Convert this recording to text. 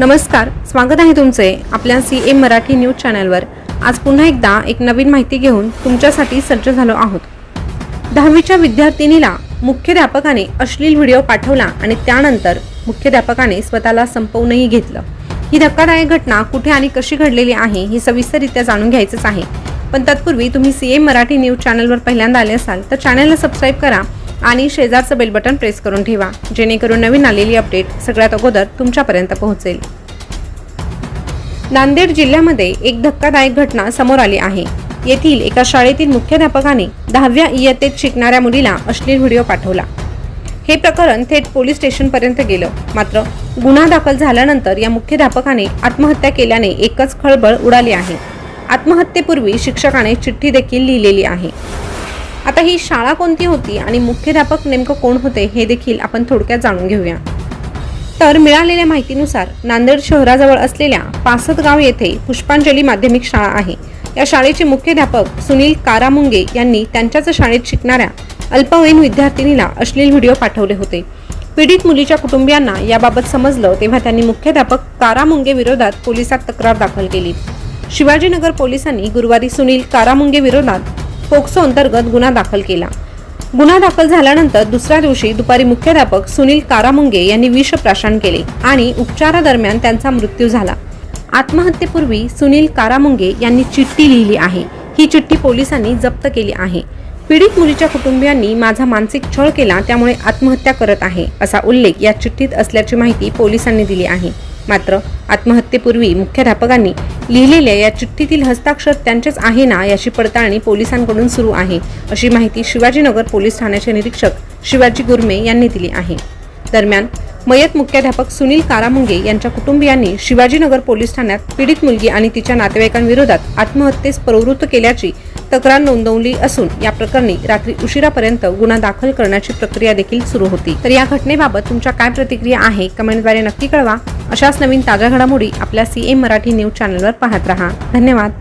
नमस्कार स्वागत आहे तुमचे आपल्या सी एम मराठी न्यूज चॅनलवर. आज पुन्हा एकदा एक नवीन माहिती घेऊन तुमच्यासाठी सज्ज झालो आहोत. दहावीच्या विद्यार्थिनीला मुख्याध्यापकाने अश्लील व्हिडिओ पाठवला आणि त्यानंतर मुख्याध्यापकाने स्वतःला संपवूनही घेतलं. ही धक्कादायक घटना कुठे आणि कशी घडलेली आहे ही सविस्तररित्या जाणून घ्यायचंच आहे. पण तत्पूर्वी तुम्ही सी एम मराठी न्यूज चॅनलवर पहिल्यांदा आले असाल तर चॅनलला सबस्क्राईब करा आणि शेजारचं बेल बटन प्रेस करून ठेवा. जेणेकरून नवीन आलेली अपडेट सगळ्यात अगोदर तुमच्यापर्यंत पोहोचेल. नांदेड जिल्ह्यामध्ये एक धक्कादायक घटना समोर आली आहे. येथील एका शाळेतील मुख्याध्यापकाने दहाव्या इयत्तेत शिकणाऱ्या मुलीला अश्लील व्हिडिओ पाठवला. हे प्रकरण थेट पोलीस स्टेशनपर्यंत गेलं. मात्र गुन्हा दाखल झाल्यानंतर या मुख्याध्यापकाने आत्महत्या केल्याने एकच खळबळ उडाली आहे. आत्महत्येपूर्वी शिक्षकाने चिठ्ठी देखील लिहिलेली आहे. आता ही शाळा कोणती होती आणि मुख्याध्यापक नेमकं कोण होते हे देखील आपण थोडक्यात जाणून घेऊया. तर मिळालेल्या माहितीनुसार नांदेड शहराजवळ असलेल्या पासदगाव येथे पुष्पांजली माध्यमिक शाळा आहे. या शाळेचे मुख्याध्यापक सुनील कारामुंगे यांनी त्यांच्याच शाळेत शिकणाऱ्या अल्पवयीन विद्यार्थिनीला अश्लील व्हिडिओ पाठवले होते. पीडित मुलीच्या कुटुंबियांना याबाबत समजलं तेव्हा त्यांनी मुख्याध्यापक कारामुंगे विरोधात पोलिसात तक्रार दाखल केली. शिवाजीनगर पोलिसांनी गुरुवारी सुनील कारामुंगे विरोधात पोक्सो अंतर्गत गुन्हा दाखल केला. गुन्हा दाखल झाल्यानंतर दुसऱ्या दिवशी दुपारी मुख्याध्यापक सुनील कारामुंगे यांनी विष प्राशन केले आणि उपचारादरम्यान त्यांचा मृत्यू झाला. आत्महत्येपूर्वी सुनील कारामुंगे यांनी चिठ्ठी लिहिली आहे. ही चिठ्ठी पोलिसांनी जप्त केली आहे. पीडित मुलीच्या कुटुंबियांनी माझा मानसिक छळ केला त्यामुळे आत्महत्या करत आहे असा उल्लेख या चिठ्ठीत असल्याची माहिती पोलिसांनी दिली आहे. मात्र आत्महत्येपूर्वी मुख्याध्यापकांनी लिहिलेल्या या चिठ्ठीतील हस्ताक्षर त्यांचेच आहे ना याची पडताळणी पोलिसांकडून सुरू आहे अशी माहिती शिवाजीनगर पोलीस ठाण्याचे निरीक्षक शिवाजी गुरमे यांनी दिली आहे. दरम्यान मयत मुख्याध्यापक सुनील कारामुंगे यांच्या कुटुंबियांनी शिवाजीनगर पोलीस ठाण्यात पीडित मुलगी आणि तिच्या नातेवाईकांविरोधात आत्महत्येस प्रवृत्त केल्याची तक्रार नोंदवली असून या प्रकरणी रात्री उशिरापर्यंत गुन्हा दाखल करण्याची प्रक्रिया देखील सुरू होती. तर या घटनेबाबत तुमच्या काय प्रतिक्रिया आहे कमेंटद्वारे नक्की कळवा. अशाच नवीन ताज्या घडामोडी आपल्या सी एम मराठी न्यूज चॅनलवर पाहत रहा. धन्यवाद.